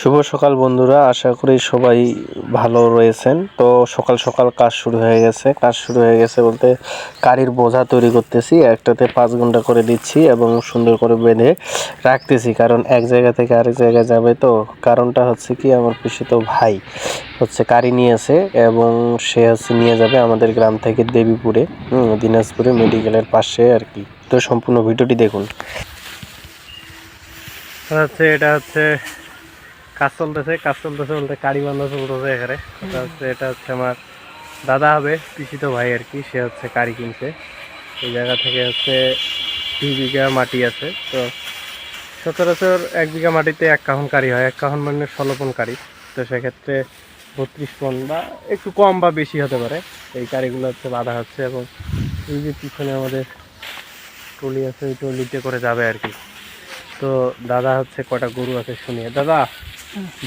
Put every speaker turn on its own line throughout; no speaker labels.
শুভ সকাল বন্ধুরা, আশা করি সবাই ভালো রয়েছেন। তো সকাল সকাল কাজ শুরু হয়ে গেছে, কাজ শুরু হয়ে গেছে বলতে কারির বোঝা তৈরি করতেছি, একটাতে পাঁচ ঘণ্টা করে দিচ্ছি এবং সুন্দর করে বেঁধে রাখতেছি, কারণ এক জায়গা থেকে আরেক জায়গায় যাবে তো, কারণটা হচ্ছে কি, আমার পিসিত ভাই হচ্ছে কারি নিয়েছে এবং সে হচ্ছে নিয়ে যাবে আমাদের গ্রাম থেকে দেবীপুরে দিনাজপুরে মেডিকেলের পাশে আর কি। তো সম্পূর্ণ ভিডিওটি দেখুন। হচ্ছে, এটা হচ্ছে কাজ চলতেছে কাজ চলতেছে বলতে কারি বান্ধা চলতেছে এখানে। এটা হচ্ছে এটা হচ্ছে আমার দাদা হবে, পিসিত ভাই আর কি, সে হচ্ছে কারি কিনছে। এই জায়গা থেকে হচ্ছে দুই বিঘা মাটি আছে। তো সচরাচর এক বিঘা মাটিতে এক কাহন কারি হয়, এক কাহন মানে ষোলো পন কারি তো সেক্ষেত্রে বত্রিশ পন বা একটু কম বা বেশি হতে পারে। এই কারিগুলো হচ্ছে বাঁধা হচ্ছে এবং এই যে পিছনে আমাদের টলি আছে, ওই টলিতে করে যাবে আর কি। তো দাদা হচ্ছে কটা গরু আছে শুনিয়ে। দাদা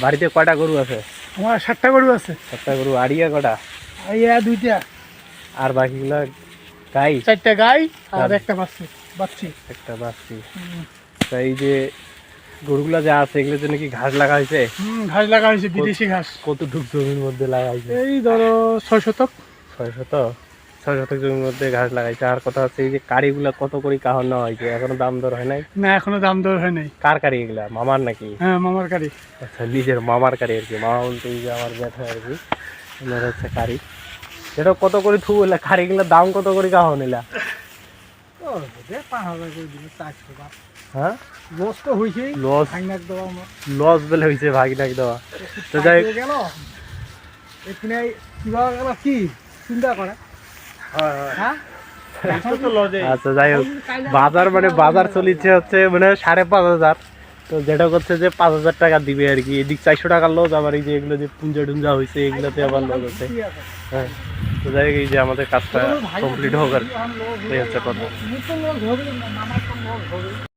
বাড়িতে কটা গরু আছে?
আমার সাতটা গরু আছে।
সাতটা গরু আড়িয়া কটা?
ইয়া দুইটা।
আর বাকিগুলো গাই?
চারটা গাই আর একটা বাচ্চা বাচ্চি।
একটা বাচ্চি। তা এই যে গরুগুলা যা আছে এগুলোর জন্য কি ঘাস লাগা হয়েছে?
হুম ঘাস লাগা হয়েছে বিদেশি ঘাস।
কতটুক জমির মধ্যে লাগা হয়েছে?
এই ধরো ছয় শতক।
ছয় শত ছয় শতক জমির মধ্যে ঘাস লাগাইছে। আর কথা হচ্ছে এই যে কারিগুলা কত করে কাহন হয়েছে? এখনও দাম দর হয় নাই?
না এখনও দাম দর হয় নাই।
কার কারি এগুলা? মামার নাকি?
হ্যাঁ মামার গাড়ি
আচ্ছা নিজের মামার কারি আর কি। মামা বলতে এই যে আমার আর কি ওনার হচ্ছে কারি। এটা কত করে থু বললা কারিগুলোর দাম কত করে কাহন নিলা
করে
হ্যাঁ?
লস তো হয়েছে
লস
দেওয়া
লস বলে হয়েছে ভাগিনাক দেওয়া। তো যাই
গেল এখানে কিবা গেল কি? চিন্তা করে। হ্যাঁ লজে
আচ্ছা যাই হোক। বাজার মানে বাজার চলিছে হচ্ছে মানে সাড়ে পাঁচ হাজার। তো যেটা করছে যে পাঁচ হাজার টাকা দিবে আর কি। এদিক চারশো টাকার লোজ আবার এই যে এগুলো যে পুঞ্জা টুঞ্জা হয়েছে এগুলোতে আবার লস আছে। হ্যাঁ। তো যাই হোক এই যে আমাদের কাজটা কমপ্লিট হোক আর কি। এই হচ্ছে কথা।